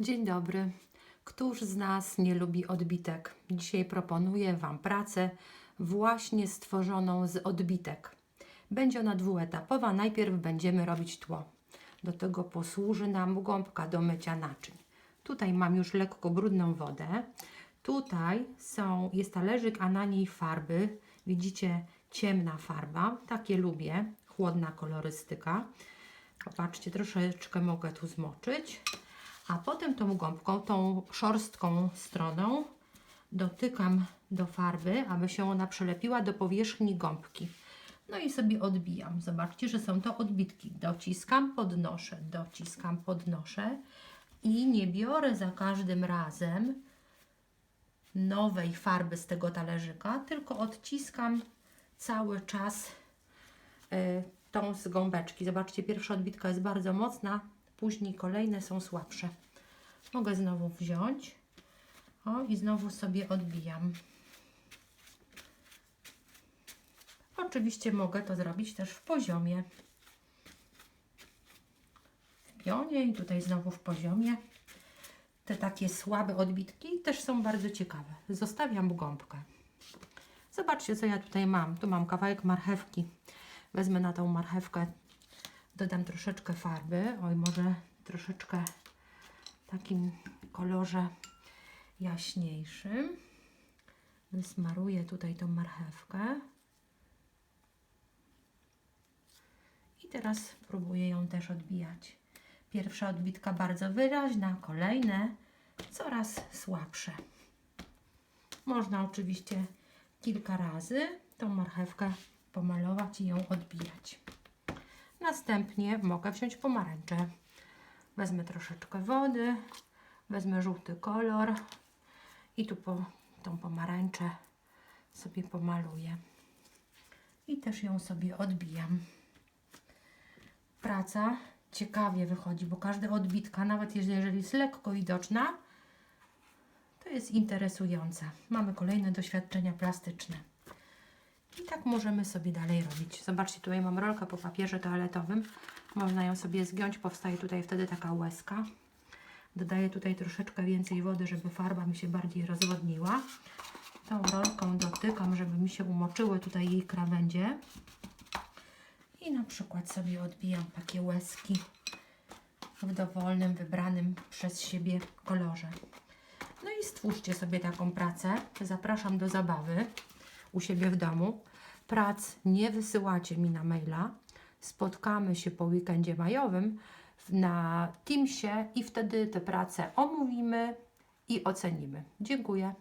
Dzień dobry. Któż z nas nie lubi odbitek? Dzisiaj proponuję Wam pracę właśnie stworzoną z odbitek. Będzie ona dwuetapowa. Najpierw będziemy robić tło. Do tego posłuży nam gąbka do mycia naczyń. Tutaj mam już lekko brudną wodę. Tutaj są, jest talerzyk, a na niej farby. Widzicie, ciemna farba. Takie lubię. Chłodna kolorystyka. Popatrzcie, troszeczkę mogę tu zmoczyć. A potem tą gąbką, tą szorstką stroną dotykam do farby, aby się ona przylepiła do powierzchni gąbki. No i sobie odbijam. Zobaczcie, że są to odbitki. Dociskam, podnoszę, dociskam, podnoszę i nie biorę za każdym razem nowej farby z tego talerzyka, tylko odciskam cały czas y, tą z gąbeczki. Zobaczcie, pierwsza odbitka jest bardzo mocna, później kolejne są słabsze. Mogę znowu wziąć o, i znowu sobie odbijam. Oczywiście mogę to zrobić też w poziomie. W pionie i tutaj znowu w poziomie. Te takie słabe odbitki też są bardzo ciekawe. Zostawiam gąbkę. Zobaczcie, co ja tutaj mam. Tu mam kawałek marchewki. Wezmę na tą marchewkę, dodam troszeczkę farby. Oj, może troszeczkę w takim kolorze jaśniejszym. Wysmaruję tutaj tą marchewkę. I teraz próbuję ją też odbijać. Pierwsza odbitka bardzo wyraźna, kolejne coraz słabsze. Można oczywiście kilka razy tą marchewkę pomalować i ją odbijać. Następnie mogę wziąć pomarańczę. Wezmę troszeczkę wody, wezmę żółty kolor i tu po tą pomarańczę sobie pomaluję. I też ją sobie odbijam. Praca ciekawie wychodzi, bo każda odbitka, nawet jeżeli jest lekko widoczna, to jest interesująca. Mamy kolejne doświadczenia plastyczne. I tak możemy sobie dalej robić. Zobaczcie, tutaj mam rolkę po papierze toaletowym. Można ją sobie zgiąć, powstaje tutaj wtedy taka łezka. Dodaję tutaj troszeczkę więcej wody, żeby farba mi się bardziej rozwodniła. Tą rolką dotykam, żeby mi się umoczyły tutaj jej krawędzie. I na przykład sobie odbijam takie łezki w dowolnym, wybranym przez siebie kolorze. No i stwórzcie sobie taką pracę. Zapraszam do zabawy u siebie w domu. Prac nie wysyłacie mi na maila. Spotkamy się po weekendzie majowym na Teamsie i wtedy te prace omówimy i ocenimy. Dziękuję.